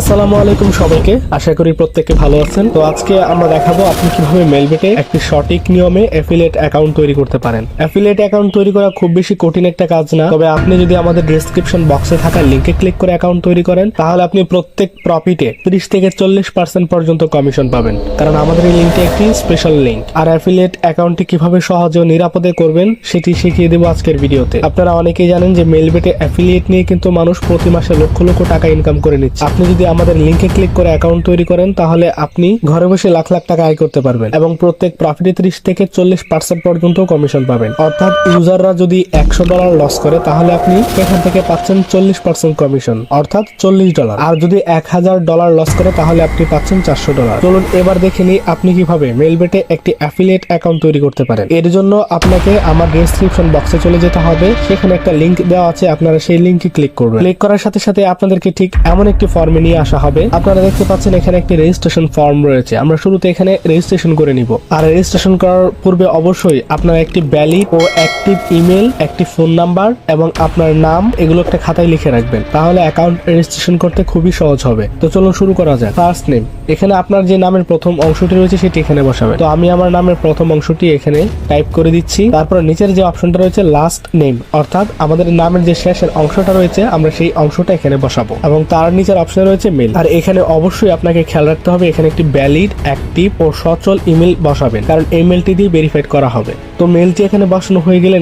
আসসালামু আলাইকুম সবাইকে। আশা করি প্রত্যেকে ভালো আছেন। তো আজকে আমরা দেখাবো আপনি কীভাবে মেলবেটে একটি সঠিক নিয়মে অ্যাফিলিয়েট অ্যাকাউন্ট তৈরি করতে পারেন। অ্যাফিলিয়েট অ্যাকাউন্ট তৈরি করা খুব বেশি কঠিন একটা কাজ না। তবে আপনি যদি আমাদের ডেসক্রিপশন বক্সে থাকা লিঙ্কে ক্লিক করে অ্যাকাউন্ট তৈরি করেন, তাহলে আপনি প্রত্যেক প্রফিটে ত্রিশ থেকে চল্লিশ পার্সেন্ট পর্যন্ত কমিশন পাবেন। কারণ আমাদের এই লিঙ্কটি একটি স্পেশাল লিঙ্ক আর অ্যাফিলিয়েট অ্যাকাউন্টটি কীভাবে সহজে ও নিরাপদে করবেন, সেটি শিখিয়ে দেবো আজকের ভিডিওতে। আপনারা অনেকেই জানেন যে মেলবেটে অ্যাফিলিয়েট নিয়ে কিন্তু মানুষ প্রতি মাসে লক্ষ লক্ষ টাকা ইনকাম করে নিচ্ছে। আপনি যদি আমাদের লিঙ্কে ক্লিক করে অ্যাকাউন্ট তৈরি করেন, তাহলে আপনি ঘরে বসে লাখ লাখ টাকা আয় করতে পারবেন এবং প্রত্যেক প্রফিটে ত্রিশ থেকে চল্লিশ পার্সেন্ট পর্যন্ত কমিশন পাবেন। অর্থাৎ ইউজাররা যদি একশো ডলার লস করে, তাহলে আপনি এখান থেকে পাচ্ছেন চল্লিশ পার্সেন্ট কমিশন অর্থাৎ চল্লিশ ডলার আর যদি এক হাজার ডলার লস করে, তাহলে আপনি পাচ্ছেন চারশো ডলার চলুন এবার দেখে নিই আপনি কীভাবে মেলবেটে একটি অ্যাফিলিয়েট অ্যাকাউন্ট তৈরি করতে পারেন। এর জন্য আপনাকে আমার ডেসক্রিপশন বক্সে চলে যেতে হবে। সেখানে একটা লিঙ্ক দেওয়া আছে, আপনারা সেই লিঙ্কে ক্লিক করবেন। ক্লিক করার সাথে সাথে আপনাদেরকে ঠিক এমন একটি ফর্মে নিয়ে আসা হবে। আপনারা দেখতে পাচ্ছেন এখানে একটি রেজিস্ট্রেশন ফর্ম রয়েছে। আমরা শুরুতে এখানে রেজিস্ট্রেশন করে নিব। আর রেজিস্ট্রেশন করার পূর্বে অবশ্যই আপনার একটি ভ্যালিড ও অ্যাক্টিভ ইমেল একটি ফোন নাম্বার এবং আপনার নাম এগুলো একটা খাতায় লিখে রাখবেন। তাহলে অ্যাকাউন্ট রেজিস্ট্রেশন করতে খুবই সহজ হবে। তো চলুন শুরু করা যাক। ফার্স্ট নেম এখানে আপনার যে নামের প্রথম অংশটি রয়েছে সেটি এখানে বসাবেন। তো আমি আমার নামের প্রথম অংশটি এখানে টাইপ করে দিচ্ছি। তারপর নিচের যে অপশনটা রয়েছে লাস্ট নেম অর্থাৎ আমাদের নামের যে শেষের অংশটা রয়েছে, আমরা সেই অংশটা এখানে বসাবো। এবং তার নিচের অপশন রয়েছে মেল আর এখানে অবশ্যই আপনাকে খেয়াল রাখতে হবে, এখানে একটি ভ্যালিড অ্যাক্টিভ ও সচল ইমেল বসাবেন। কারণ এই মেলটি দিয়ে ভেরিফাইড করা হবে। তো মেলটি এখানে বসানো হয়ে গেলে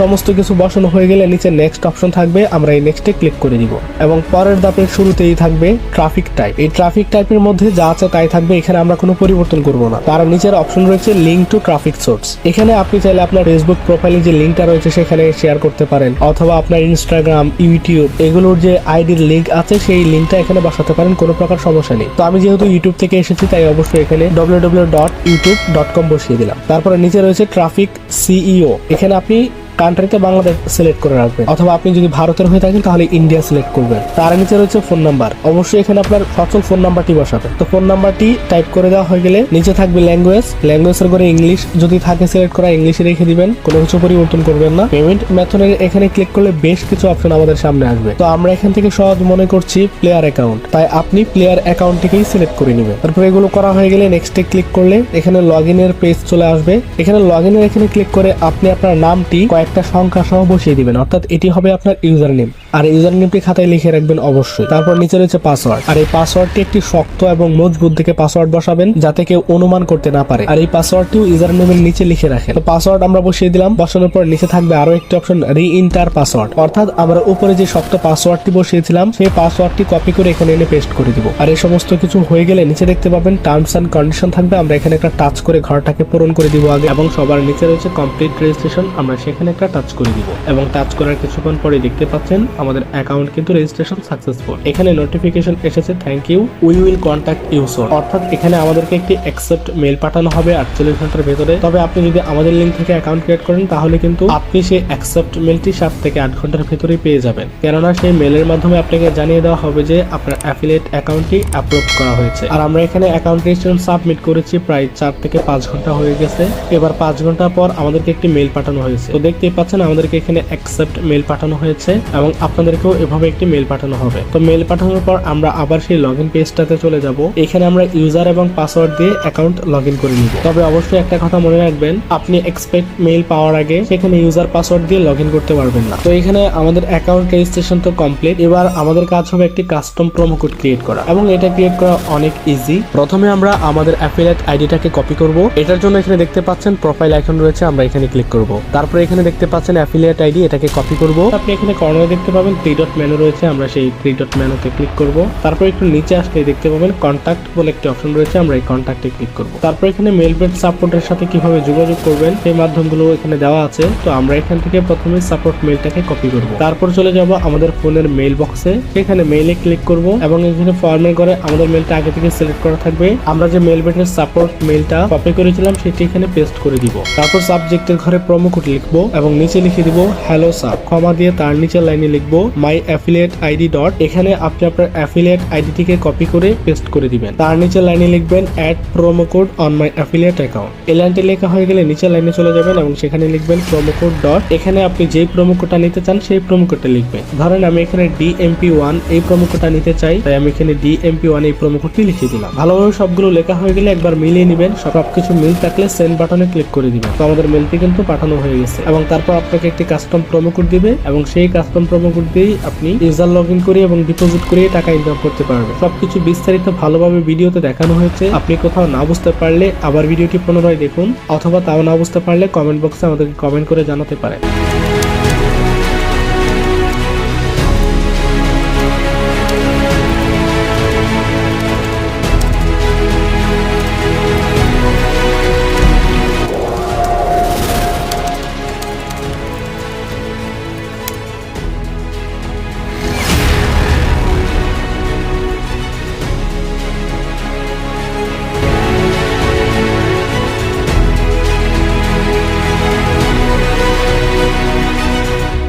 সমস্ত কিছু বসানো হয়ে গেলে নিচে নেক্সট অপশন থাকবে, আমরা এই নেক্সটে ক্লিক করে দিব। এবং পরের ধাপের শুরুতেই থাকবে ট্রাফিক টাইপ এই ট্রাফিক টাইপের মধ্যে যা আছে তাই থাকবে, এখানে আমরা কোনো পরিবর্তন করব না। তার নিচের অপশন রয়েছে লিঙ্ক টু ট্রাফিক সোর্স এখানে আপনি চাইলে আপনার ফেসবুক প্রোফাইলে যে লিঙ্কটা রয়েছে, সেখানে শেয়ার করতে পারেন। অথবা আপনার ইনস্টাগ্রাম ইউটিউব এগুলোর যে আইডির লিঙ্ক আছে, সেই লিঙ্কটা এখানে বসাতে পারেন, কোনো প্রকার সমস্যা নেই। তো আমি যেহেতু ইউটিউব থেকে এসেছি, তাই অবশ্যই এখানে www.youtube.com বসিয়ে দিলাম। তারপরে নিচে রয়েছে ট্রাফিক সিইও এখানে আপনি কান্ট্রিতে বাংলাদেশ সিলেক্ট করে রাখবেন। অথবা আপনি যদি ভারতের হয়ে থাকেন, তাহলে ইন্ডিয়া সিলেক্ট করবেন। তার নিচে রয়েছে ফোন নাম্বার অবশ্যই এখানে আপনার সচল ফোন নাম্বারটি বসাবেন। তো ফোন নাম্বারটি টাইপ করে দেওয়া হয়ে গেলে নিচে থাকবে ল্যাঙ্গুয়েজ ল্যাঙ্গুয়েজের করে ইংলিশ যদি থাকে সিলেক্ট করা ইংলিশে রেখে দিবেন। কোনো কিছু পরিবর্তন করবেন না। পেমেন্ট মেথডের এখানে ক্লিক করলে বেশ কিছু অপশন আমাদের সামনে আসবে। তো আমরা এখান থেকে সহজ মনে করছি প্লেয়ার অ্যাকাউন্ট তাই আপনি প্লেয়ার অ্যাকাউন্টটিকেই সিলেক্ট করে নেবেন। তারপর এগুলো করা হয়ে গেলে নেক্সটে ক্লিক করলে এখানে লগ ইনের পেজ চলে আসবে। এখানে লগ ইনের এখানে ক্লিক করে আপনি আপনার নামটি কয়েকটা সংখ্যা সহ বসিয়ে দিবেন। অর্থাৎ এটি হবে আপনার ইউজার নেম আর ইউজার নেমটি খাতায় লিখে রাখবেন অবশ্যই। তারপর নিচে রয়েছে পাসওয়ার্ড। আর এই পাসওয়ার্ডটি একটি শক্ত এবং মজবুত দিকে পাসওয়ার্ড বসাবেন, যাতে কেউ অনুমান করতে না পারে। আর এই পাসওয়ার্ডটিও ইউজার নেমের নিচে লিখে রাখেন। তো পাসওয়ার্ড আমরা বসিয়ে দিলাম। বসানোর পর নিচে থাকবে আরও একটি অপশন রি ইন্টার পাসওয়ার্ড। অর্থাৎ আমরা উপরে যে শক্ত পাসওয়ার্ডটি বসিয়েছিলাম, সেই পাসওয়ার্ডটি কপি করে এখানে এনে পেস্ট করে দিব। আর এই সমস্ত কিছু হয়ে গেলে নিচে দেখতে পাবেন, টার্মস এন্ড কন্ডিশন থাকবে। আমরা এখানে একটা টাচ করে ঘরটাকে পূরণ করে দিব আগে। এবং সবার নিচে রয়েছে কমপ্লিট রেজিস্ট্রেশন। আমরা সেখানে একটা টাচ করে দিব। এবং টাচ করার কিছুক্ষণ পরে দেখতে পাচ্ছেন আমাদের অ্যাকাউন্ট কিন্তু রেজিস্ট্রেশন সাকসেসফুল এখানে নোটিফিকেশন এসেছে thank you we will contact you অর্থাৎ এখানে আমাদেরকে একটি অ্যাকসেপ্ট মেল পাঠানো হবে আটচল্লিশ ঘণ্টার ভেতরে। তবে আপনি যদি আমাদের লিঙ্ক থেকে অ্যাকাউন্ট ক্রিয়েট করেন, তাহলে কিন্তু আপনি সেই অ্যাকসেপ্ট মেলটি সাত থেকে আট ঘণ্টার ভেতরেই পেয়ে যাবেন। কেননা সেই মেলের মাধ্যমে আপনাকে জানিয়ে দেওয়া হবে যে আপনার অ্যাফিলিয়েট অ্যাকাউন্টটি আপলোড করা হয়েছে। আর আমরা এখানে অ্যাকাউন্ট রেজিস্ট্রেশন সাবমিট করেছি, প্রায় চার থেকে পাঁচ ঘণ্টা হয়ে গেছে। এবার পাঁচ ঘণ্টা পর আমাদেরকে একটি মেল পাঠানো হয়েছে। তো দেখতেই পাচ্ছেন, আমাদেরকে এখানে অ্যাকসেপ্ট মেল পাঠানো হয়েছে এবং আপনাদেরকেও এভাবে একটি মেল পাঠানো হবে। তো মেল পাঠানোর পর আমরা আবার সেই লগ ইন পেজটাতে চলে যাব। এখানে আমরা ইউজার এবং পাসওয়ার্ড দিয়ে অ্যাকাউন্ট লগ ইন করে নিব। তবে অবশ্যই একটা কথা মনে রাখবেন, আপনি এক্সপেক্ট মেল পাওয়ার আগে সেখানে ইউজার পাসওয়ার্ড দিয়ে লগ ইন করতে পারবেন না। তো এখানে আমাদের অ্যাকাউন্ট রেজিস্ট্রেশন তো কমপ্লিট এবার আমাদের কাজ হবে একটি কাস্টম প্রোমো কোড ক্রিয়েট করা এবং এটা ক্রিয়েট করা অনেক ইজি প্রথমে আমরা আমাদের অ্যাফিলিয়েট আইডিটাকে কপি করব। এটার জন্য এখানে দেখতে পাচ্ছেন প্রোফাইল আইকন রয়েছে, আমরা এখানে ক্লিক করব। তারপরে এখানে দেখতে পাচ্ছেন অ্যাফিলিয়েট আইডি এটাকে কপি করব। আপনি এখানে কর্নারে দেখতে পাবেন থ্রি ডট মেনু রয়েছে, আমরা সেই থ্রি ডট মেনুতে ক্লিক করব। তারপর একটু নিচে আসলে দেখতে পাবেন কন্ট্যাক্ট বলে একটি অপশন রয়েছে, আমরা এই কন্ট্যাক্টে ক্লিক করব। তারপর এখানে মেলবেট সাপোর্টের সাথে কীভাবে যোগাযোগ করবেন, সেই মাধ্যমগুলো এখানে দেওয়া আছে। তো আমরা এখান থেকে প্রথমে সাপোর্ট মেলটাকে কপি করব। তারপর চলে যাব আমাদের ফোনের মেইল বক্সে সেখানে মেইলে ক্লিক করব এবং এখানে ফর্মের করে আমাদের মেলটা আগে থেকে সিলেক্ট করা থাকবে। আমরা যে মেলবেটের সাপোর্ট মেলটা কপি করেছিলাম, সেটি এখানে পেস্ট করে দিব। তারপর সাবজেক্টের ঘরে প্রোমো কোড লিখব এবং নিচে লিখে দিব হ্যালো সাব ক্ষমা দিয়ে তার নিচের লাইনে লিখব। লিখব মাই অ্যাফিলিয়েট আইডি ডট এখানে আপনি আপনার অ্যাফিলিয়েট আইডিটিকে কপি করে পেস্ট করে দিবেন। তার নিচে লাইনে লিখবেন add promo code on my affiliate account এই লাইনটি লেখা হয়ে গেলে নিচে লাইনে চলে যাবেন এবং সেখানে লিখবেন প্রোমো কোড ডট এখানে আপনি যেই প্রোমো কোডটা নিতে চান, সেই প্রোমো কোডটা লিখবেন। ধরেন আমি এখানে ডিএমপি ওয়ান এই প্রোমো কোডটা নিতে চাই, তাই আমি এখানে ডিএমপি ওয়ান এই প্রোমো কোডটি লিখে দিলাম। ভালোভাবে সবগুলো লেখা হয়ে গেলে একবার মিলিয়ে নেবেন, সবকিছু মিল থাকলে সেন্ড বাটনে ক্লিক করে দিবেন। তো আমাদের মেলটি কিন্তু পাঠানো হয়ে গেছে। এবং তারপর আপনাকে একটি কাস্টম প্রোমো কোড দিবে এবং সেই কাস্টম প্রোমো দিয়েই আপনি ইউজার লগ ইন করে এবং ডিপোজিট করে টাকা ইনকাম করতে পারবেন। সবকিছু বিস্তারিত ভালোভাবে ভিডিওতে দেখানো হয়েছে। আপনি কোথাও না বুঝতে পারলে আবার ভিডিওটি পুনরায় দেখুন, অথবা তাও না বুঝতে পারলে কমেন্ট বক্সে আমাদেরকে কমেন্ট করে জানাতে পারেন।